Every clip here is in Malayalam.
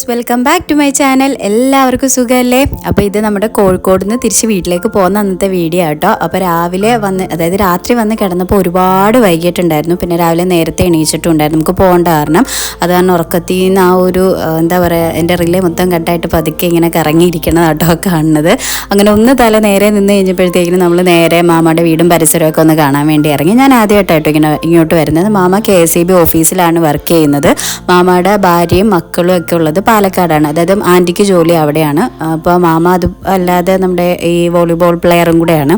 Viewers welcome back to my channel എല്ലാവർക്കും സുഖമല്ലേ? അപ്പോൾ ഇത് നമ്മുടെ കോഴിക്കോട് നിന്ന് തിരിച്ച് വീട്ടിലേക്ക് പോകുന്ന അന്നത്തെ വീഡിയോ ആട്ടോ. അപ്പോൾ രാവിലെ വന്ന് അതായത് രാത്രി വന്ന് കിടന്നപ്പോൾ ഒരുപാട് വൈകിട്ടുണ്ടായിരുന്നു പിന്നെ രാവിലെ നേരത്തെ എണീച്ചിട്ടുണ്ടായിരുന്നു. നമുക്ക് പോകേണ്ട കാരണം അത് കാരണം ഉറക്കത്തിൽ നിന്ന് ആ ഒരു എന്താ പറയുക എന്റെ റിലേ മൊത്തം കട്ടായിട്ട് പതുക്കെ ഇങ്ങനെ കറങ്ങിയിരിക്കണം കേട്ടോ കാണുന്നത്. അങ്ങനെ ഒന്ന് തല നേരെ നിന്ന് കഴിഞ്ഞപ്പോഴത്തേക്കിനും നമ്മൾ നേരെ മാമയുടെ വീടും പരിസരമൊക്കെ ഒന്ന് കാണാൻ വേണ്ടി ഇറങ്ങി. ഞാൻ ആദ്യമായിട്ടായിട്ടോ ഇങ്ങനെ ഇങ്ങോട്ട് വരുന്നത്. മാമ കെ എസ് സി ബി ഓഫീസിലാണ് വർക്ക് ചെയ്യുന്നത്. മാമയുടെ ഭാര്യയും മക്കളും ഒക്കെ ഉള്ളത് പാലക്കാടാണ്. അതായത് ആന്റിക്ക് ജോലി അവിടെയാണ്. അപ്പോൾ മാമ അത് അല്ലാതെ നമ്മുടെ ഈ വോളിബോൾ പ്ലെയറും കൂടെയാണ്.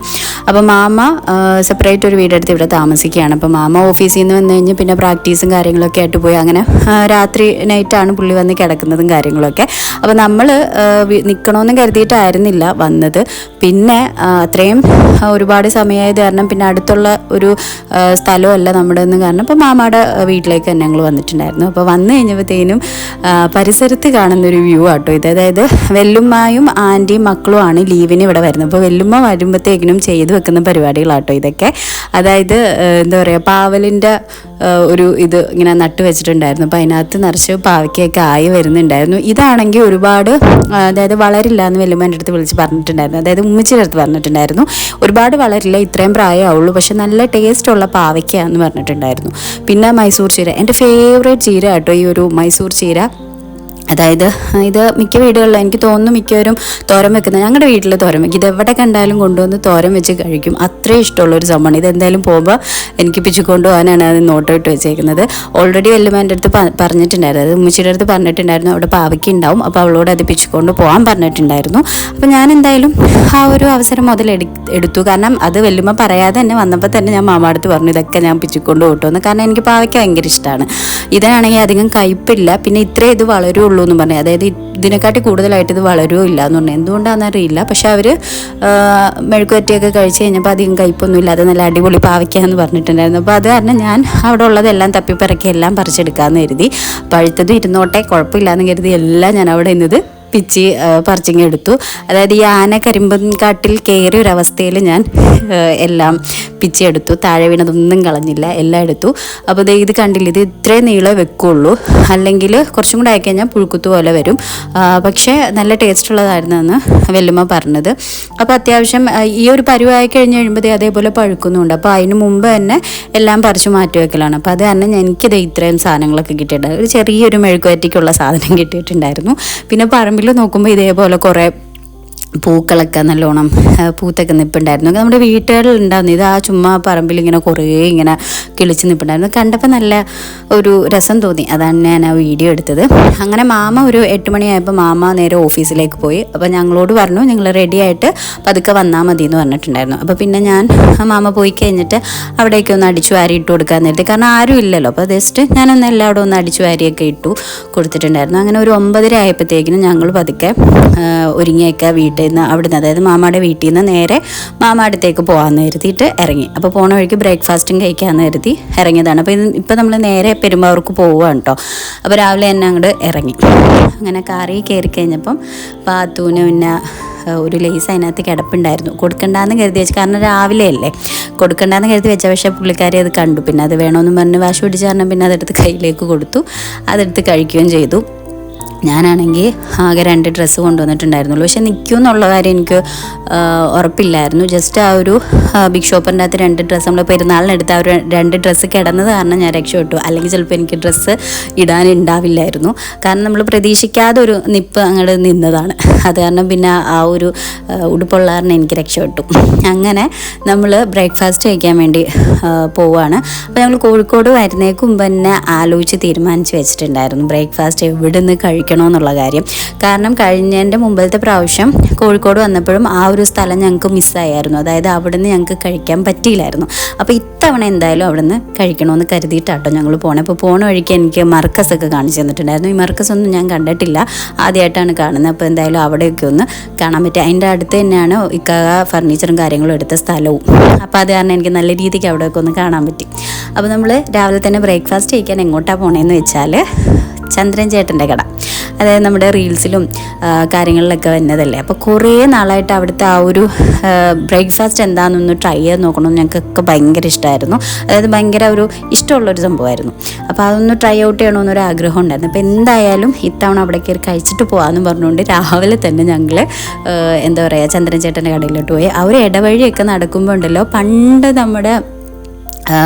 അപ്പോൾ മാമ സെപ്പറേറ്റ് ഒരു വീടെടുത്ത് ഇവിടെ താമസിക്കുകയാണ്. അപ്പോൾ മാമ ഓഫീസിൽ നിന്ന് വന്നു കഴിഞ്ഞ് പിന്നെ പ്രാക്ടീസും കാര്യങ്ങളൊക്കെ ആയിട്ട് പോയി. അങ്ങനെ രാത്രി നൈറ്റാണ് പുള്ളി വന്ന് കിടക്കുന്നതും കാര്യങ്ങളൊക്കെ. അപ്പോൾ നമ്മൾ നിൽക്കണമെന്ന് കരുതിയിട്ടായിരുന്നില്ല വന്നത്. പിന്നെ അത്രയും ഒരുപാട് സമയമായത് കാരണം പിന്നെ അടുത്തുള്ള ഒരു സ്ഥലമല്ല നമ്മുടെ കാരണം. അപ്പോൾ മാമയുടെ വീട്ടിലേക്ക് തന്നെ ഞങ്ങൾ വന്നിട്ടുണ്ടായിരുന്നു. അപ്പോൾ വന്നു കഴിഞ്ഞപ്പോഴത്തേനും ആ, പരിസരത്ത് കാണുന്ന ഒരു വ്യൂ ആട്ടോ ഇത്. അതായത് വെല്ലുമ്മയും ആന്റിയും മക്കളുമാണ് ലീവിന് ഇവിടെ വരുന്നത്. അപ്പോൾ വെല്ലുമ്മ വരുമ്പോഴത്തേക്കിനും ചെയ്ത് വെക്കുന്ന പരിപാടികളാട്ടോ ഇതൊക്കെ. അതായത് എന്താ പറയുക പാവലിന്റെ ഒരു ഇത് ഇങ്ങനെ നട്ട് വെച്ചിട്ടുണ്ടായിരുന്നു. അപ്പോൾ അതിനകത്ത് നിറച്ച് പാവയ്ക്കൊക്കെ ആയി വരുന്നുണ്ടായിരുന്നു. ഇതാണെങ്കിൽ ഒരുപാട് അതായത് വളരില്ല എന്ന് വെല്ലുമ്മ എന്റെ അടുത്ത് വിളിച്ച് പറഞ്ഞിട്ടുണ്ടായിരുന്നു. അതായത് ഉമ്മച്ചിയുടെ അടുത്ത് പറഞ്ഞിട്ടുണ്ടായിരുന്നു. ഒരുപാട് വളരില്ല ഇത്രയും പ്രായമാവുള്ളൂ. പക്ഷെ നല്ല ടേസ്റ്റുള്ള പാവയ്ക്കാന്ന് പറഞ്ഞിട്ടുണ്ടായിരുന്നു. പിന്നെ മൈസൂർ ചീര. എന്റെ ഫേവറേറ്റ് ചീര കേട്ടോ ഈ ഒരു മൈസൂർ ചീര. അതായത് ഇത് മിക്ക വീടുകളിലും എനിക്ക് തോന്നുന്നു മിക്കവരും തോരം വെക്കുന്നത് ഞങ്ങളുടെ വീട്ടിൽ തോരം വെക്കും. ഇത് എവിടെ കണ്ടാലും കൊണ്ടുവന്ന് തോരം വെച്ച് കഴിക്കും. അത്രയും ഇഷ്ടമുള്ള ഒരു സംഭവമാണ്. ഇത് എന്തായാലും പോകുമ്പോൾ എനിക്ക് പിച്ചു പോകാനാണ് അത് നോട്ട് ഇട്ട് വെച്ചേക്കുന്നത്. ഓൾറെഡി വല്ലുമാന്റെ അടുത്ത് പറഞ്ഞിട്ടുണ്ടായിരുന്നു. അത് ഉമ്മച്ചിയുടെ അടുത്ത് പറഞ്ഞിട്ടുണ്ടായിരുന്നു. അവിടെ പാവയ്ക്ക് ഉണ്ടാവും. അപ്പോൾ അവളോട് അത് പിച്ചുകൊണ്ട് പോകാൻ പറഞ്ഞിട്ടുണ്ടായിരുന്നു. അപ്പോൾ ഞാൻ എന്തായാലും ആ ഒരു അവസരം മുതൽ എടുത്തു. കാരണം അത് വല്ലുമ്മ പറയാതെ തന്നെ വന്നപ്പോൾ തന്നെ ഞാൻ മാമ അടുത്ത് പറഞ്ഞു ഇതൊക്കെ ഞാൻ പിച്ചുകൊണ്ട് പോട്ടു കാരണം എനിക്ക് പാവയ്ക്ക് ഭയങ്കര ഇഷ്ടമാണ് ഇതിനാണെങ്കിൽ അധികം കയ്പില്ല. പിന്നെ ഇത്രേ ഇത് വളരുള്ളൂ. എന്ന് പറഞ്ഞു. അതായത് ഇതിനെക്കാട്ടി കൂടുതലായിട്ട് ഇത് വളരുമോ ഇല്ല എന്ന് പറഞ്ഞു. എന്തുകൊണ്ടാണെന്ന് അറിയില്ല. പക്ഷെ അവർ മെഴുക്കുവറ്റിയൊക്കെ കഴിച്ച് കഴിഞ്ഞപ്പോൾ അധികം കയ്പൊന്നും ഇല്ലാതെ നല്ല അടിപൊളി പാവയ്ക്കാന്ന് പറഞ്ഞിട്ടുണ്ടായിരുന്നു. അപ്പോൾ അത് കാരണം ഞാൻ അവിടെ ഉള്ളതെല്ലാം തപ്പിപ്പറക്കി എല്ലാം പറിച്ചെടുക്കാമെന്ന് കരുതി. പഴുത്തതും ഇരുന്നോട്ടെ കുഴപ്പമില്ലാന്ന് കരുതി എല്ലാം ഞാൻ അവിടെ നിന്നത് പിച്ചി പറിച്ചിങ് എടുത്തു അതായത് ഈ ആന കരിമ്പൻ കാട്ടിൽ കയറിയ ഒരു അവസ്ഥയിൽ ഞാൻ എല്ലാം പിച്ചെടുത്തു. താഴെ വീണതൊന്നും കളഞ്ഞില്ല എല്ലാം എടുത്തു. അപ്പോൾ ഇത് കണ്ടില്ല ഇത് ഇത്രയും നീളം വെക്കുള്ളൂ. അല്ലെങ്കിൽ കുറച്ചും കൂടെ ആയിക്കഴിഞ്ഞാൽ പുഴുക്കുത്തു പോലെ വരും. പക്ഷേ നല്ല ടേസ്റ്റ് ഉള്ളതായിരുന്നു എന്ന് വെല്ലുമ്മ പറഞ്ഞത്. അപ്പോൾ അത്യാവശ്യം ഈ ഒരു പരുവായി കഴിഞ്ഞ് കഴിയുമ്പോൾ അതേപോലെ പഴുക്കുന്നുണ്ട്. അപ്പോൾ അതിന് മുമ്പ് തന്നെ എല്ലാം പറിച്ചു മാറ്റി വെക്കലാണ്. അപ്പോൾ അത് കാരണം എനിക്കിത് ഇത്രയും സാധനങ്ങളൊക്കെ കിട്ടിയിട്ടുണ്ട്. ഒരു ചെറിയൊരു മെഴുക്കുവറ്റിക്കുള്ള സാധനം കിട്ടിയിട്ടുണ്ടായിരുന്നു. പിന്നെ പറമ്പിൽ നോക്കുമ്പോൾ ഇതേപോലെ കുറേ പൂക്കളൊക്കെ നല്ലോണം പൂത്തൊക്കെ നിൽപ്പുണ്ടായിരുന്നു നമ്മുടെ വീട്ടുകളിൽ ഉണ്ടായിരുന്നു ഇത് ആ ചുമ്മാ പറമ്പിൽ ഇങ്ങനെ കുറേ ഇങ്ങനെ കിളിച്ച് നിൽപ്പുണ്ടായിരുന്നു കണ്ടപ്പോൾ നല്ല ഒരു രസം തോന്നി. അതാണ് ഞാൻ ആ വീഡിയോ എടുത്തത്. അങ്ങനെ മാമ ഒരു എട്ട് മണിയായപ്പോൾ മാമ നേരെ ഓഫീസിലേക്ക് പോയി. അപ്പോൾ ഞങ്ങളോട് പറഞ്ഞു നിങ്ങൾ റെഡി ആയിട്ട് പതുക്കെ വന്നാൽ മതി എന്ന് പറഞ്ഞിട്ടുണ്ടായിരുന്നു. അപ്പോൾ പിന്നെ ഞാൻ മാമ പോയി കഴിഞ്ഞിട്ട് അവിടേക്ക് ഒന്ന് അടിച്ചു വാരി ഇട്ട് കൊടുക്കാൻ നേരത്തെ. കാരണം ആരും ഇല്ലല്ലോ. അപ്പോൾ ജസ്റ്റ് ഞാനൊന്ന് എല്ലാവിടെ ഒന്ന് അടിച്ചു വാരിയൊക്കെ ഇട്ടു കൊടുത്തിട്ടുണ്ടായിരുന്നു. അങ്ങനെ ഒരു ഒമ്പതര ആയപ്പോഴത്തേക്കിനും ഞങ്ങൾ പതുക്കെ ഒരുങ്ങിയൊക്കെ വീട്ടിൽ. നിന്ന് അവിടുന്ന് അതായത് മാമാടെ വീട്ടിൽ നിന്ന് നേരെ മാമാടത്തേക്ക് പോകാമെന്ന് കരുതിയിട്ട് ഇറങ്ങി. അപ്പോൾ പോണ വഴിക്ക് ബ്രേക്ക്ഫാസ്റ്റും കഴിക്കാമെന്ന് കരുതി ഇറങ്ങിയതാണ്. അപ്പോൾ ഇത് ഇപ്പോൾ നമ്മൾ നേരെ പെരുമ്പാവൂർക്ക് പോവുകയാണ് കേട്ടോ അപ്പോൾ രാവിലെ തന്നെ അങ്ങോട്ട് ഇറങ്ങി. അങ്ങനെ കാറി കയറി കഴിഞ്ഞപ്പം പാത്തൂന് പിന്നെ ഒരു ലേസ് അതിനകത്ത് കിടപ്പുണ്ടായിരുന്നു. കൊടുക്കണ്ടെന്ന് കരുതി വെച്ചു കാരണം രാവിലെ അല്ലേ? കൊടുക്കണ്ടെന്ന് കരുതി വെച്ച പക്ഷേ പുള്ളിക്കാരി അത് കണ്ടു. പിന്നെ അത് വേണമെന്ന് പറഞ്ഞ് വാശ് പിടിച്ച് കാരണം പിന്നെ അതെടുത്ത് കയ്യിലേക്ക് കൊടുത്തു. അതെടുത്ത് കഴിക്കുകയും ചെയ്തു. ഞാനാണെങ്കിൽ ആകെ രണ്ട് ഡ്രസ്സ് കൊണ്ടുവന്നിട്ടുണ്ടായിരുന്നുള്ളൂ. പക്ഷെ നിൽക്കും എന്നുള്ള കാര്യം എനിക്ക് ഉറപ്പില്ലായിരുന്നു. ജസ്റ്റ് ആ ഒരു ബിഗ് ഷോപ്പറിന്റെ അകത്ത് രണ്ട് ഡ്രസ്സ് നമ്മൾ പെരുന്നാളിനെടുത്ത് ആ ഒരു രണ്ട് ഡ്രസ്സ് കിടന്നത് കാരണം ഞാൻ രക്ഷപ്പെട്ടു. അല്ലെങ്കിൽ ചിലപ്പോൾ എനിക്ക് ഡ്രസ്സ് ഇടാനുണ്ടാവില്ലായിരുന്നു കാരണം നമ്മൾ പ്രതീക്ഷിക്കാതെ ഒരു നിപ്പ് അങ്ങോട്ട് നിന്നതാണ്. അത് കാരണം പിന്നെ ആ ഒരു ഉടുപ്പുള്ള കാരണം എനിക്ക് രക്ഷപ്പെട്ടു. അങ്ങനെ നമ്മൾ ബ്രേക്ക്ഫാസ്റ്റ് കഴിക്കാൻ വേണ്ടി പോവുകയാണ് അപ്പോൾ ഞങ്ങൾ കോഴിക്കോട് വരുന്നേക്കും മുമ്പ് തന്നെ ആലോചിച്ച് തീരുമാനിച്ച് വെച്ചിട്ടുണ്ടായിരുന്നു. ബ്രേക്ക്ഫാസ്റ്റ് എവിടെ നിന്ന് കഴിക്കണമെന്നുള്ള കാര്യം. കാരണം കഴിഞ്ഞതിന്റെ മുമ്പത്തെ പ്രാവശ്യം കോഴിക്കോട് വന്നപ്പോഴും ആ ഒരു സ്ഥലം ഞങ്ങൾക്ക് മിസ്സായിരുന്നു. അതായത് അവിടെ നിന്ന് ഞങ്ങൾക്ക് കഴിക്കാൻ പറ്റിയില്ലായിരുന്നു. അപ്പോൾ ഇത്തവണ എന്തായാലും അവിടെ നിന്ന് കഴിക്കണമെന്ന് കരുതിയിട്ടാട്ടോ ഞങ്ങൾ പോണേ. അപ്പോൾ പോണ വഴിക്ക് എനിക്ക് മർക്കസൊക്കെ കാണിച്ചു തന്നിട്ടുണ്ടായിരുന്നു. ഈ മർക്കസ് ഒന്നും ഞാൻ കണ്ടിട്ടില്ല. ആദ്യമായിട്ടാണ് കാണുന്നത് അപ്പോൾ എന്തായാലും അവിടെയൊക്കെ ഒന്ന് കാണാൻ പറ്റും. അതിന്റെ അടുത്ത് തന്നെയാണ് ഇക്കാ ഫർണിച്ചറും കാര്യങ്ങളും എടുത്ത സ്ഥലവും. അപ്പോൾ അത് കാരണം എനിക്ക് നല്ല രീതിക്ക് അവിടെയൊക്കെ ഒന്ന് കാണാൻ പറ്റി. അപ്പോൾ നമ്മൾ രാവിലെ തന്നെ ബ്രേക്ക്ഫാസ്റ്റ് കഴിക്കാൻ എങ്ങോട്ടാണ് പോണേന്ന് വെച്ചാൽ ചന്ദ്രൻ ചേട്ടന്റെ കട. അതായത് നമ്മുടെ റീൽസിലും കാര്യങ്ങളിലൊക്കെ വരുന്നതല്ലേ അപ്പോൾ കുറേ നാളായിട്ട് അവിടുത്തെ ആ ഒരു ബ്രേക്ക്ഫാസ്റ്റ് എന്താണെന്നൊന്ന് ട്രൈ ചെയ്ത് നോക്കണമെന്ന് ഞങ്ങൾക്കൊക്കെ ഭയങ്കര ഇഷ്ടമായിരുന്നു അതായത് ഭയങ്കര ഒരു ഇഷ്ടമുള്ളൊരു സംഭവമായിരുന്നു. അപ്പോൾ അതൊന്ന് ട്രൈ ഔട്ട് ചെയ്യണമെന്നൊരു ആഗ്രഹം ഉണ്ടായിരുന്നു. അപ്പോൾ എന്തായാലും ഇത്തവണ അവിടെ കയറി കഴിച്ചിട്ട് പോകാമെന്ന് പറഞ്ഞുകൊണ്ട് രാവിലെ തന്നെ ഞങ്ങൾ എന്താ പറയുക ചന്ദ്രൻ ചേട്ടന്റെ കടയിലോട്ട് പോയി. ആ ഒരു ഇടവഴിയൊക്കെ നടക്കുമ്പോൾ ഉണ്ടല്ലോ പണ്ട് നമ്മുടെ ആ,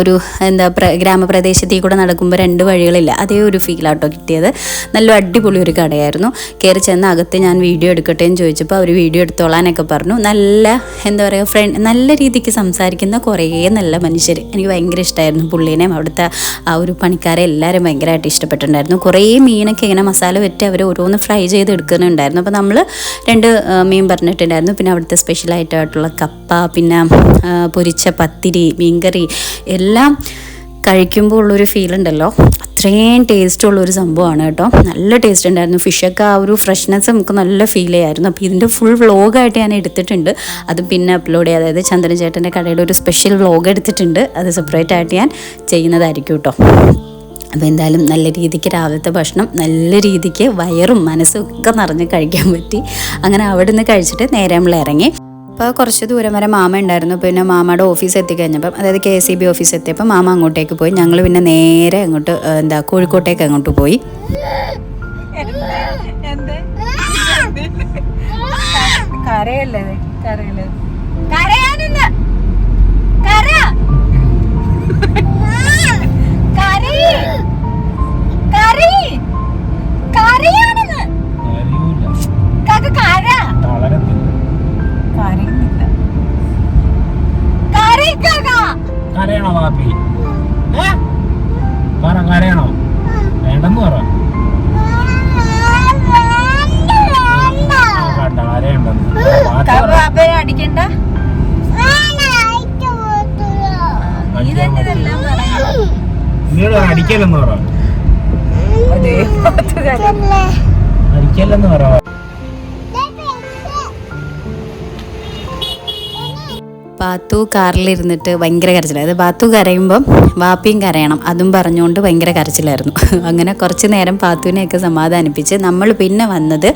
ഒരു എന്താ പ്ര ഗ്രാമപ്രദേശത്തിൽ കൂടെ നടക്കുമ്പോൾ രണ്ട് വഴികളില്ല. അതേ ഒരു ഫീലാട്ടോ കിട്ടിയത്. നല്ല അടിപൊളി ഒരു കടയായിരുന്നു. കയറി ചെന്ന അകത്ത് ഞാൻ വീഡിയോ എടുക്കട്ടെ എന്ന് ചോദിച്ചപ്പോൾ അവർ വീഡിയോ എടുത്തോളാനൊക്കെ പറഞ്ഞു. നല്ല എന്താ പറയുക ഫ്രണ്ട് നല്ല രീതിക്ക് സംസാരിക്കുന്ന കുറേ നല്ല മനുഷ്യർ എനിക്ക് ഭയങ്കര ഇഷ്ടമായിരുന്നു പുള്ളീനെയും അവിടുത്തെ ആ ഒരു പണിക്കാരെ എല്ലാവരും ഭയങ്കരമായിട്ട് ഇഷ്ടപ്പെട്ടിട്ടുണ്ടായിരുന്നു. കുറേ മീനൊക്കെ ഇങ്ങനെ മസാല വെറ്റ് അവർ ഓരോന്ന് ഫ്രൈ ചെയ്ത് എടുക്കുന്നുണ്ടായിരുന്നു. അപ്പോൾ നമ്മൾ രണ്ട് മീൻ പറഞ്ഞിട്ടുണ്ടായിരുന്നു. പിന്നെ അവിടുത്തെ സ്പെഷ്യലായിട്ടുള്ള കപ്പ പിന്നെ പൊരിച്ച പത്തിരി മീൻകറി എല്ലാം കഴിക്കുമ്പോൾ ഉള്ളൊരു ഫീൽ ഉണ്ടല്ലോ. അത്രയും ടേസ്റ്റ് ഉള്ളൊരു സംഭവമാണ് കേട്ടോ. നല്ല ടേസ്റ്റ് ഉണ്ടായിരുന്നു. ഫിഷൊക്കെ ആ ഒരു ഫ്രഷ്നെസ് നമുക്ക് നല്ല ഫീൽ ചെയ്യായിരുന്നു. അപ്പോൾ ഇതിന്റെ ഫുൾ വ്ളോഗായിട്ട് ഞാൻ എടുത്തിട്ടുണ്ട്. അത് പിന്നെ അപ്ലോഡ് ചെയ്യാം. അതായത് ചന്ദ്രൻ ചേട്ടന്റെ കടയുടെ ഒരു സ്പെഷ്യൽ വ്ളോഗ് എടുത്തിട്ടുണ്ട്. അത് സെപ്പറേറ്റ് ആയിട്ട് ഞാൻ ചെയ്യുന്നതായിരിക്കും കേട്ടോ. അപ്പോൾ എന്തായാലും നല്ല രീതിക്ക് രാവിലത്തെ ഭക്ഷണം നല്ല രീതിക്ക് വയറും മനസ്സും ഒക്കെ നിറഞ്ഞ് കഴിക്കാൻ പറ്റി. അങ്ങനെ അവിടെ നിന്ന് കഴിച്ചിട്ട് നേരെ നമ്മൾ ഇറങ്ങി. അപ്പോൾ കുറച്ച് ദൂരം വരെ മാമ ഉണ്ടായിരുന്നു. പിന്നെ മാമയുടെ ഓഫീസ് എത്തിക്കഴിഞ്ഞപ്പം അതായത് കെ സി ബി ഓഫീസ് എത്തിയപ്പോൾ മാമ അങ്ങോട്ടേക്ക് പോയി. ഞങ്ങൾ പിന്നെ നേരെ അങ്ങോട്ട് എന്താ കോഴിക്കോട്ടേക്ക് അങ്ങോട്ട് പോയി. കരയല്ലേ കരയല്ലേ? കരയണോ വാപ്പി? പറ കരയണോ? വേണ്ടെന്ന് പറ. അടിക്കണ്ട. അടിക്കല്ലെന്ന് പറ. അടിക്കല്ലെന്ന് പറ. ബാത്തു കാറിലിരുന്നിട്ട് ഭയങ്കര കരച്ചിലായത് ബാത്തു കരയുമ്പം വാപ്പിയും കരയണം. അതും പറഞ്ഞുകൊണ്ട് ഭയങ്കര കരച്ചിലായിരുന്നു. അങ്ങനെ കുറച്ച് നേരം പാത്തുവിനെയൊക്കെ സമാധാനിപ്പിച്ച് നമ്മൾ പിന്നെ വന്നത്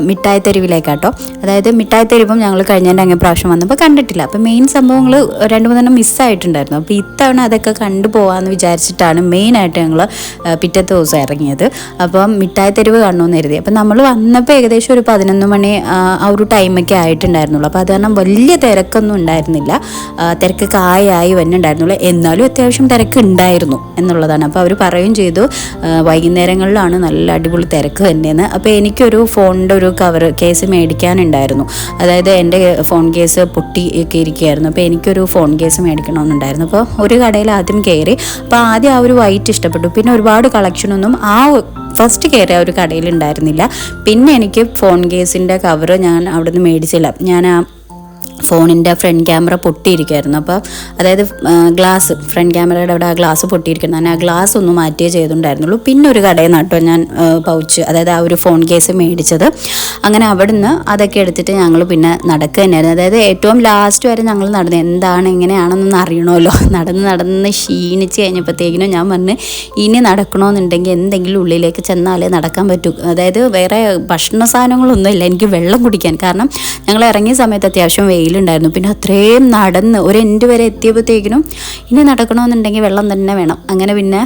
മിഠായി തെരുവിലേക്കാട്ടോ. അതായത് മിഠായി തെരുവും ഞങ്ങൾ കഴിഞ്ഞതിന്റെ അങ്ങേ പ്രാവശ്യം വന്നപ്പോൾ കണ്ടിട്ടില്ല. അപ്പോൾ മെയിൻ സംഭവങ്ങൾ രണ്ട് മൂന്നെണ്ണം മിസ്സായിട്ടുണ്ടായിരുന്നു അപ്പോൾ ഇത്തവണ അതൊക്കെ കണ്ടു പോകാമെന്ന് വിചാരിച്ചിട്ടാണ് മെയിനായിട്ട് ഞങ്ങൾ പിറ്റത്തെ ദിവസം ഇറങ്ങിയത്. അപ്പം മിഠായി തെരുവ് കാണണമെന്ന് കരുതി. അപ്പം നമ്മൾ വന്നപ്പോൾ ഏകദേശം ഒരു പതിനൊന്ന് മണി ആ ഒരു ടൈമൊക്കെ ആയിട്ടുണ്ടായിരുന്നുള്ളൂ. അപ്പോൾ അത് കാരണം വലിയ തിരക്കൊന്നും ഉണ്ടായിരുന്നില്ല. തിരക്ക് കായായി വന്നിട്ടുണ്ടായിരുന്നുള്ളൂ എന്നാലും അത്യാവശ്യം തിരക്ക് ഉണ്ടായിരുന്നു എന്നുള്ളതാണ്. അപ്പോൾ അവർ പറയുകയും ചെയ്തു വൈകുന്നേരങ്ങളിലാണ് നല്ല അടിപൊളി തിരക്ക് തന്നെയെന്ന്. അപ്പോൾ എനിക്കൊരു ഫോണിന്റെ ഒരു കവർ കേസ് മേടിക്കാനുണ്ടായിരുന്നു. അതായത് എന്റെ ഫോൺ കേസ് പൊട്ടി ഒക്കെ ഇരിക്കുകയായിരുന്നു. അപ്പോൾ എനിക്കൊരു ഫോൺ കേസ് മേടിക്കണമെന്നുണ്ടായിരുന്നു. അപ്പോൾ ഒരു കടയിൽ ആദ്യം കയറി അപ്പോൾ ആദ്യം ആ ഒരു വൈറ്റ് ഇഷ്ടപ്പെട്ടു. പിന്നെ ഒരുപാട് കളക്ഷനൊന്നും ആ ഫസ്റ്റ് കയറിയ ആ ഒരു കടയിൽ ഉണ്ടായിരുന്നില്ല. പിന്നെ എനിക്ക് ഫോൺ കേസിന്റെ കവർ ഞാൻ അവിടെ നിന്ന് മേടിച്ചില്ല. ഞാൻ ആ ഫോണിന്റെ ഫ്രണ്ട് ക്യാമറ പൊട്ടിയിരിക്കുമായിരുന്നു അപ്പോൾ അതായത് ഗ്ലാസ് ഫ്രണ്ട് ക്യാമറയുടെ അവിടെ ആ ഗ്ലാസ് പൊട്ടിയിരിക്കുന്നു. ഞാൻ ആ ഗ്ലാസ് ഒന്ന് മാറ്റിയേ ചെയ്തിട്ടുണ്ടായിരുന്നുള്ളൂ പിന്നെ ഒരു കടയിൽ നിന്നാട്ടോ ഞാൻ പൗച്ച് അതായത് ആ ഒരു ഫോൺ കേസ് മേടിച്ചത്. അങ്ങനെ അവിടുന്ന് അതൊക്കെ എടുത്തിട്ട് ഞങ്ങൾ പിന്നെ നടക്കുക തന്നെയായിരുന്നു. അതായത് ഏറ്റവും ലാസ്റ്റ് വരെ ഞങ്ങൾ നടന്നു എന്താണ് എങ്ങനെയാണെന്നൊന്ന് അറിയണമല്ലോ. നടന്ന് നടന്ന് ക്ഷീണിച്ച് കഴിഞ്ഞപ്പോഴത്തേക്കിനും ഞാൻ പറഞ്ഞ് ഇനി നടക്കണമെന്നുണ്ടെങ്കിൽ എന്തെങ്കിലും ഉള്ളിലേക്ക് ചെന്നാലേ നടക്കാൻ പറ്റൂ. അതായത് വേറെ ഭക്ഷണ സാധനങ്ങളൊന്നുമില്ല. എനിക്ക് വെള്ളം കുടിക്കാൻ. കാരണം ഞങ്ങൾ ഇറങ്ങിയ സമയത്ത് അത്യാവശ്യം വെയിലുണ്ടായിരുന്നു. പിന്നെ അത്രയും നടന്ന് ഒരു എൻഡ് വരെ എത്തിയപ്പോഴത്തേക്കിനും ഇനി നടക്കണമെന്നുണ്ടെങ്കിൽ വെള്ളം തന്നെ വേണം. അങ്ങനെ പിന്നെ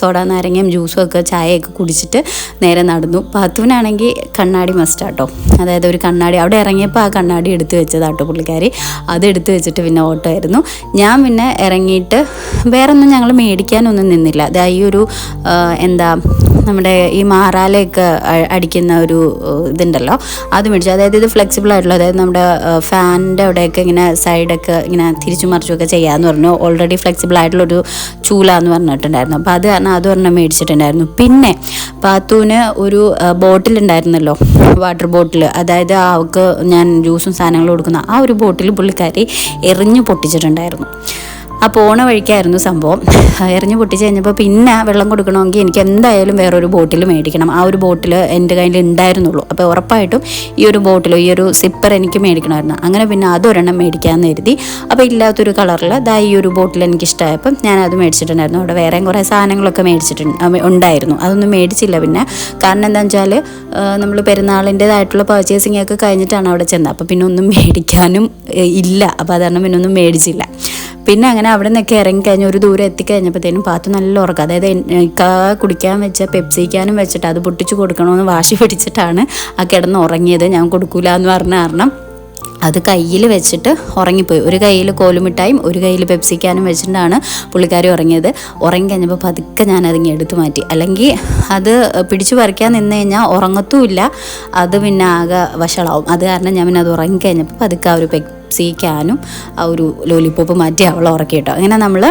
സോഡ നാരങ്ങയും ജ്യൂസും ഒക്കെ ചായയൊക്കെ കുടിച്ചിട്ട് നേരെ നടന്നു. പാത്തുവിനാണെങ്കിൽ കണ്ണാടി മസ്റ്റാട്ടോ അതായത് ഒരു കണ്ണാടി. അവിടെ ഇറങ്ങിയപ്പോൾ ആ കണ്ണാടി എടുത്തു വെച്ചതാട്ടോ പുള്ളിക്കാരി. അത് എടുത്തു വെച്ചിട്ട് പിന്നെ ഓട്ടോ ആയിരുന്നു. ഞാൻ പിന്നെ ഇറങ്ങിയിട്ട് വേറൊന്നും ഞങ്ങൾ മേടിക്കാനൊന്നും നിന്നില്ല. അത് ഈ ഒരു എന്താ നമ്മുടെ ഈ മാറാലയൊക്കെ അടിക്കുന്ന ഒരു ഇതുണ്ടല്ലോ. അത് മേടിച്ചു. അതായത് ഇത് ഫ്ലെക്സിബിൾ ആയിട്ടുള്ള അതായത് നമ്മുടെ ഫാനിന്റെ അവിടെയൊക്കെ ഇങ്ങനെ സൈഡൊക്കെ ഇങ്ങനെ തിരിച്ചു മറിച്ചുമൊക്കെ ചെയ്യാമെന്ന് പറഞ്ഞു. ഓൾറെഡി ഫ്ലെക്സിബിൾ ആയിട്ടുള്ളൊരു ചൂലാന്ന് പറഞ്ഞിട്ടുണ്ടായിരുന്നു. അപ്പോൾ അത് കാരണം അത് പറഞ്ഞാൽ മേടിച്ചിട്ടുണ്ടായിരുന്നു. പിന്നെ പാത്തൂന് ഒരു ബോട്ടിൽ ഉണ്ടായിരുന്നല്ലോ വാട്ടർ ബോട്ടിൽ അതായത് അവൾക്ക് ഞാൻ ജ്യൂസും സാധനങ്ങളും കൊടുക്കുന്ന ആ ഒരു ബോട്ടിൽ പുള്ളിക്കാരി എറിഞ്ഞു പൊട്ടിച്ചിട്ടുണ്ടായിരുന്നു. ആ പോണ വഴിക്കായിരുന്നു സംഭവം. എറിഞ്ഞ് പൊട്ടിച്ച് കഴിഞ്ഞപ്പോൾ പിന്നെ വെള്ളം കൊടുക്കണമെങ്കിൽ എനിക്ക് എന്തായാലും വേറൊരു ബോട്ടിൽ മേടിക്കണം. ആ ഒരു ബോട്ടിൽ എന്റെ കയ്യിൽ ഉണ്ടായിരുന്നുള്ളൂ. അപ്പോൾ ഉറപ്പായിട്ടും ഈ ഒരു ബോട്ടിൽ ഈ ഒരു സിപ്പർ എനിക്ക് മേടിക്കണമായിരുന്നു. അങ്ങനെ പിന്നെ അതൊരെണ്ണം മേടിക്കാമെന്ന് കരുതി. അപ്പോൾ ഇല്ലാത്തൊരു കളറിൽ ദാ ഈ ഒരു ബോട്ടിൽ എനിക്ക് ഇഷ്ടമായപ്പം ഞാൻ അത് മേടിച്ചിട്ടുണ്ടായിരുന്നു. അവിടെ വേറെയും കുറേ സാധനങ്ങളൊക്കെ മേടിച്ചിട്ടുണ്ട് ഉണ്ടായിരുന്നു. അതൊന്നും മേടിച്ചില്ല പിന്നെ. കാരണം എന്താണെന്ന് വെച്ചാൽ നമ്മൾ പെരുന്നാളിന്റെതായിട്ടുള്ള പർച്ചേസിംഗ് ഒക്കെ കഴിഞ്ഞിട്ടാണ് അവിടെ ചെന്നത്. അപ്പോൾ പിന്നെ ഒന്നും മേടിക്കാനും ഇല്ല. അപ്പോൾ അതുകാരണം പിന്നെ ഒന്നും മേടിച്ചില്ല. പിന്നെ അങ്ങനെ അവിടെ നിന്നൊക്കെ ഇറങ്ങിക്കഴിഞ്ഞ് ഒരു ദൂരം എത്തിക്കഴിഞ്ഞപ്പോഴത്തേനും പാത്തു നല്ല ഉറക്കം. അതായത് കാ കുടിക്കാൻ വെച്ച പെപ്സിക്കാനും വെച്ചിട്ട് അത് പൊട്ടിച്ചു കൊടുക്കണമെന്ന് വാശി പിടിച്ചിട്ടാണ് ആ കിടന്ന് ഉറങ്ങിയത്. ഞാൻ കൊടുക്കൂല എന്ന് പറഞ്ഞ കാരണം അത് കയ്യിൽ വെച്ചിട്ട് ഉറങ്ങിപ്പോയി. ഒരു കയ്യിൽ കോലുമിട്ടായും ഒരു കയ്യിൽ പെപ്സിക്കാനും വെച്ചിട്ടാണ് പുള്ളിക്കാരി ഉറങ്ങിയത്. ഉറങ്ങി കഴിഞ്ഞപ്പോൾ പതുക്കെ ഞാൻ അതിങ്ങനെ എടുത്തു മാറ്റി. അല്ലെങ്കിൽ അത് പിടിച്ചു പറിക്കാൻ നിന്ന് കഴിഞ്ഞാൽ ഉറങ്ങത്തുമില്ല. അത് പിന്നെ ആകെ വഷളാവും. അത് കാരണം ഞാൻ പിന്നെ അത് ഉറങ്ങിക്കഴിഞ്ഞപ്പോൾ പതുക്കെ ആ ഒരു പെപ്സി ക്യാനും ആ ഒരു ലോലിപ്പോപ്പ് മാറ്റി അവൾ ഉറക്കി അങ്ങനെ നമ്മൾ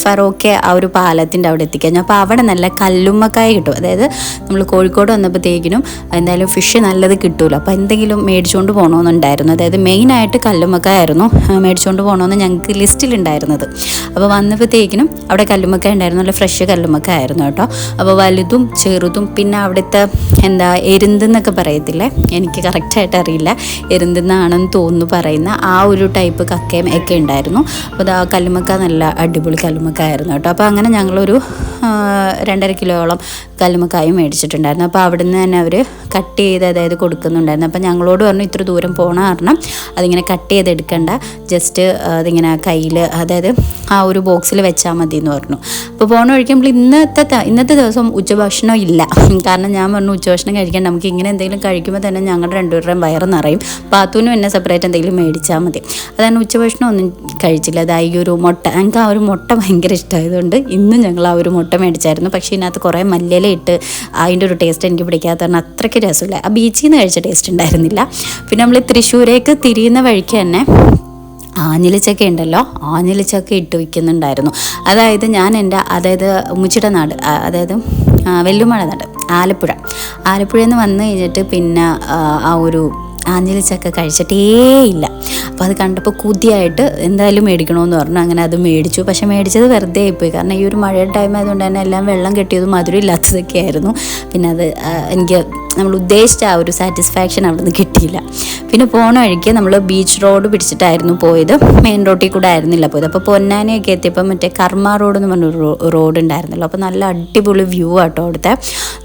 ഫറോക്കെ ആ ഒരു പാലത്തിന്റെ അവിടെ എത്തിക്കഴിഞ്ഞു. അപ്പോൾ അവിടെ നല്ല കല്ലുമ്മക്കായ കിട്ടും. അതായത് നമ്മൾ കോഴിക്കോട് വന്നപ്പോഴത്തേക്കിനും എന്തായാലും ഫിഷ് നല്ലത് കിട്ടുമല്ലോ അപ്പോൾ എന്തെങ്കിലും മേടിച്ചുകൊണ്ട് പോകണമെന്നുണ്ടായിരുന്നു. അതായത് മെയിനായിട്ട് കല്ലുമ്മക്കായ ആയിരുന്നു മേടിച്ചുകൊണ്ട് പോകണമെന്ന് ഞങ്ങൾക്ക് ലിസ്റ്റിലുണ്ടായിരുന്നത് അപ്പോൾ വന്നപ്പോഴത്തേക്കിനും അവിടെ കല്ലുമ്മക്കായ ഉണ്ടായിരുന്നു. നല്ല ഫ്രഷ് കല്ലുമ്മക്കായ ആയിരുന്നു കേട്ടോ. അപ്പോൾ വലുതും ചെറുതും പിന്നെ അവിടുത്തെ എന്താ എരുന്തെന്നൊക്കെ പറയത്തില്ലേ? എനിക്ക് കറക്റ്റായിട്ട് അറിയില്ല. എരുന്തെന്നാണെന്ന് തോന്നുന്നു പറയുന്ന ആ ഒരു ടൈപ്പ് കക്കയും ഒക്കെ ഉണ്ടായിരുന്നു. അപ്പോൾ ആ കല്ലുമക്ക നല്ല അടിപൊളി കല്ലുമക്കായിരുന്നു കേട്ടോ. അപ്പോൾ അങ്ങനെ ഞങ്ങളൊരു രണ്ടര കിലോയോളം കല്ലുമ്മക്കായും മേടിച്ചിട്ടുണ്ടായിരുന്നു. അപ്പോൾ അവിടുന്ന് തന്നെ അവർ കട്ട് ചെയ്ത് അതായത് കൊടുക്കുന്നുണ്ടായിരുന്നു. അപ്പോൾ ഞങ്ങളോട് പറഞ്ഞു ഇത്ര ദൂരം പോണ കാരണം അതിങ്ങനെ കട്ട് ചെയ്ത് എടുക്കണ്ട. ജസ്റ്റ് അതിങ്ങനെ കയ്യിൽ അതായത് ആ ഒരു ബോക്സിൽ വെച്ചാൽ മതി എന്ന് പറഞ്ഞു. അപ്പോൾ പോണ വഴിക്കുമ്പോൾ ഇന്നത്തെ ഇന്നത്തെ ദിവസം ഉച്ചഭക്ഷണം ഇല്ല. കാരണം ഞാൻ പറഞ്ഞു ഉച്ചഭക്ഷണം കഴിക്കാൻ നമുക്ക് ഇങ്ങനെ എന്തെങ്കിലും കഴിക്കുമ്പോൾ തന്നെ ഞങ്ങളുടെ രണ്ടുപേരുടെയും വയറ് നിറയും. പാത്തൂനും എന്നെ സെപ്പറേറ്റ് എന്തെങ്കിലും മേടിച്ചാൽ മതി. അതാണ് ഉച്ചഭക്ഷണം ഒന്നും കഴിച്ചില്ല. അതായത് ഈ ഒരു മുട്ട. ഞങ്ങൾക്ക് ആ ഒരു മുട്ട ഭയങ്കര ഇഷ്ടമായതുകൊണ്ട് ഇന്നും ഞങ്ങൾ ആ ഒരു മുട്ട മേടിച്ചായിരുന്നു. പക്ഷേ ഇതിനകത്ത് കുറേ മല്ലിയില ഇട്ട് അതിന്റെ ഒരു ടേസ്റ്റ് എനിക്ക് പിടിക്കാത്ത കാരണം അത്രയ്ക്ക് രസമില്ല. ആ ബീച്ചിൽ നിന്ന് കഴിച്ച ടേസ്റ്റ് ഉണ്ടായിരുന്നില്ല. പിന്നെ നമ്മൾ തൃശ്ശൂരേക്ക് തിരിയുന്ന വഴിക്ക് തന്നെ ആഞ്ഞിലിച്ചക്ക ഉണ്ടല്ലോ ആഞ്ഞിലിച്ചക്ക ഇട്ട് വയ്ക്കുന്നുണ്ടായിരുന്നു അതായത് ഞാൻ എന്റെ അതായത് ഉമ്മച്ചിയുടെ നാട് അതായത് വെല്ലുമഴ നാട് ആലപ്പുഴ. ആലപ്പുഴയിൽ നിന്ന് വന്നു കഴിഞ്ഞിട്ട് പിന്നെ ആ ഒരു ആഞ്ഞിലിച്ചക്ക കഴിച്ചിട്ടേ ഇല്ല. അപ്പോൾ അത് കണ്ടപ്പോൾ കുതിയായിട്ട് എന്തായാലും മേടിക്കണമെന്ന് പറഞ്ഞു. അങ്ങനെ അത് മേടിച്ചു. പക്ഷേ മേടിച്ചത് വെറുതെ ആയിപ്പോയി. കാരണം ഈ ഒരു മഴയുടെ ടൈം ആയതുകൊണ്ട് തന്നെ എല്ലാം വെള്ളം കെട്ടിയതും മധുരം ഇല്ലാത്തതൊക്കെ ആയിരുന്നു. പിന്നെ അത് എനിക്ക് നമ്മൾ ഉദ്ദേശിച്ച ആ ഒരു സാറ്റിസ്ഫാക്ഷൻ അവിടെ നിന്ന് കിട്ടിയില്ല. പിന്നെ പോണ വഴിക്ക് നമ്മൾ ബീച്ച് റോഡ് പിടിച്ചിട്ടായിരുന്നു പോയത്. മെയിൻ റോഡിൽ കൂടെ ആയിരുന്നില്ല പോയത്. അപ്പോൾ പൊന്നാനയൊക്കെ എത്തിയപ്പോൾ മറ്റേ കർമ്മ റോഡ് എന്ന് പറഞ്ഞൊരു റോഡ് ഉണ്ടായിരുന്നല്ലോ. അപ്പോൾ നല്ല അടിപൊളി വ്യൂ ആട്ടോ അവിടുത്തെ.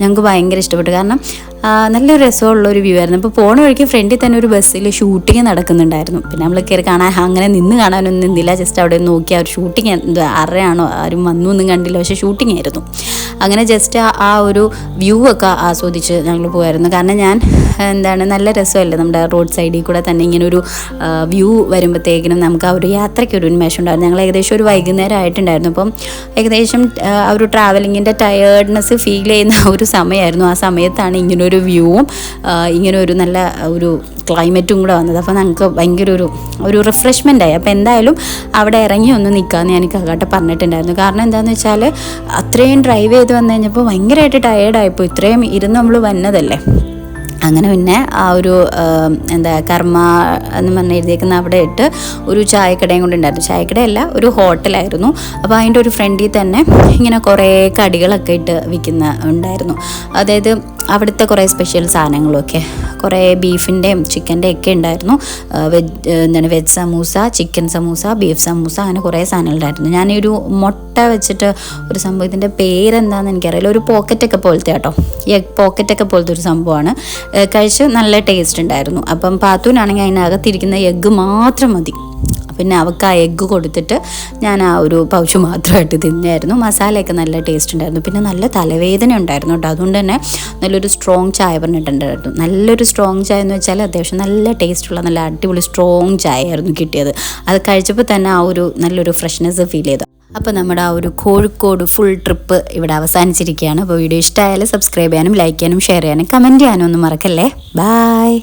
ഞങ്ങൾക്ക് ഭയങ്കര ഇഷ്ടപ്പെട്ടു. കാരണം നല്ല രസമുള്ള ഒരു വ്യൂ ആയിരുന്നു. അപ്പോൾ പോണ വഴിക്ക് ഫ്രണ്ടിൽ തന്നെ ഒരു ബസ്സിൽ ഷൂട്ടിങ് നടക്കുന്നുണ്ടായിരുന്നു. പിന്നെ നമ്മൾ കയറി കാണാൻ അങ്ങനെ നിന്ന് കാണാനൊന്നും നിന്നില്ല. ജസ്റ്റ് അവിടെ നോക്കി ആ ഒരു ഷൂട്ടിങ് എന്താ അറിയാണോ ആരും വന്നു ഒന്നും കണ്ടില്ല. പക്ഷേ ഷൂട്ടിംഗ് ആയിരുന്നു. അങ്ങനെ ജസ്റ്റ് ആ ഒരു വ്യൂ ഒക്കെ ആസ്വദിച്ച് ഞങ്ങൾ പോയായിരുന്നു കാരണം ഞാൻ എന്താണ് നല്ല രസമല്ലേ നമ്മുടെ റോഡ് സൈഡിൽ കൂടെ തന്നെ ഇങ്ങനെ ഒരു വ്യൂ വരുമ്പോഴത്തേക്കിനും നമുക്ക് ആ ഒരു യാത്രയ്ക്ക് ഒരു ഉന്മേഷം ഉണ്ടായിരുന്നു. ഞങ്ങൾ ഏകദേശം ഒരു വൈകുന്നേരം ആയിട്ടുണ്ടായിരുന്നു. അപ്പം ഏകദേശം ആ, ഒരു ട്രാവലിങ്ങിന്റെ ടയേർഡ്നെസ് ഫീൽ ചെയ്യുന്ന ഒരു സമയമായിരുന്നു. ആ സമയത്താണ് ഇങ്ങനൊരു വ്യൂവും ഇങ്ങനെ ഒരു നല്ല ഒരു ക്ലൈമറ്റും കൂടെ വന്നത്. അപ്പോൾ ഞങ്ങൾക്ക് ഭയങ്കര ഒരു ഒരു റിഫ്രഷ്മെന്റ് ആയി. അപ്പോൾ എന്തായാലും അവിടെ ഇറങ്ങി ഒന്ന് നിൽക്കാമെന്ന് ഞാൻ കകാട്ടെ പറഞ്ഞിട്ടുണ്ടായിരുന്നു. കാരണം എന്താണെന്ന് വെച്ചാൽ അത്രയും ഡ്രൈവ് ചെയ്ത് വന്നു കഴിഞ്ഞപ്പോൾ ഭയങ്കരമായിട്ട് ടയേർഡായിപ്പോൾ ഇത്രയും ഇരുന്ന് നമ്മൾ വന്നതല്ലേ. അങ്ങനെ പിന്നെ ആ ഒരു എന്താ കർമ്മ എന്ന് പറഞ്ഞ് എഴുതിയേക്കുന്ന അവിടെ ഇട്ട് ഒരു ചായക്കടയും കൊണ്ട് ഉണ്ടായിരുന്നു. ചായക്കടയല്ല ഒരു ഹോട്ടലായിരുന്നു. അപ്പോൾ അതിന്റെ ഒരു ഫ്രണ്ടിൽ തന്നെ ഇങ്ങനെ കുറേ കടികളൊക്കെ ഇട്ട് വിൽക്കുന്ന ഉണ്ടായിരുന്നു. അതായത് അവിടുത്തെ കുറേ സ്പെഷ്യൽ സാധനങ്ങളൊക്കെ. കുറേ ബീഫിന്റെയും ചിക്കന്റെ ഒക്കെ ഉണ്ടായിരുന്നു വെജ് എന്താണ് veg samosa chicken samosa beef samosa അങ്ങനെ കുറേ സാധനങ്ങളുണ്ടായിരുന്നു ഒരു മുട്ട വെച്ചിട്ട് ഒരു സംഭവം ഇതിന്റെ പേരെന്താണെന്ന് എനിക്കറിയില്ല. ഒരു പോക്കറ്റൊക്കെ പോലത്തെ കേട്ടോ. എഗ് പോക്കറ്റൊക്കെ പോലത്തെ ഒരു സംഭവമാണ്. കഴിച്ച് നല്ല ടേസ്റ്റ് ഉണ്ടായിരുന്നു. അപ്പം പാത്തൂനാണെങ്കിൽ അതിനകത്തിരിക്കുന്ന എഗ്ഗ് മാത്രം മതി. പിന്നെ അവൾക്ക് ആ എഗ്ഗ് കൊടുത്തിട്ട് ഞാൻ ആ ഒരു പൗച്ച് മാത്രമായിട്ട് തിന്നായിരുന്നു. മസാലയൊക്കെ നല്ല ടേസ്റ്റ് ഉണ്ടായിരുന്നു. പിന്നെ നല്ല തലവേദന ഉണ്ടായിരുന്നു കേട്ടോ. അതുകൊണ്ട് തന്നെ നല്ലൊരു സ്ട്രോങ് ചായ പറഞ്ഞിട്ടുണ്ടായിരുന്നു. നല്ലൊരു സ്ട്രോങ് ചായ എന്ന് വെച്ചാൽ അത്യാവശ്യം നല്ല ടേസ്റ്റുള്ള നല്ല അടിപൊളി സ്ട്രോങ് ചായ ആയിരുന്നു കിട്ടിയത്. അത് കഴിച്ചപ്പോൾ തന്നെ ആ ഒരു നല്ലൊരു ഫ്രഷ്നെസ് ഫീൽ ചെയ്തു. അപ്പോൾ നമ്മുടെ ആ ഒരു കോഴിക്കോട് ഫുൾ ട്രിപ്പ് ഇവിടെ അവസാനിച്ചിരിക്കുകയാണ്. അപ്പോൾ വീഡിയോ ഇഷ്ടമായാലും സബ്സ്ക്രൈബ് ചെയ്യാനും ലൈക്ക് ചെയ്യാനും ഷെയർ ചെയ്യാനും കമന്റ് ചെയ്യാനും ഒന്നും മറക്കല്ലേ? ബായ്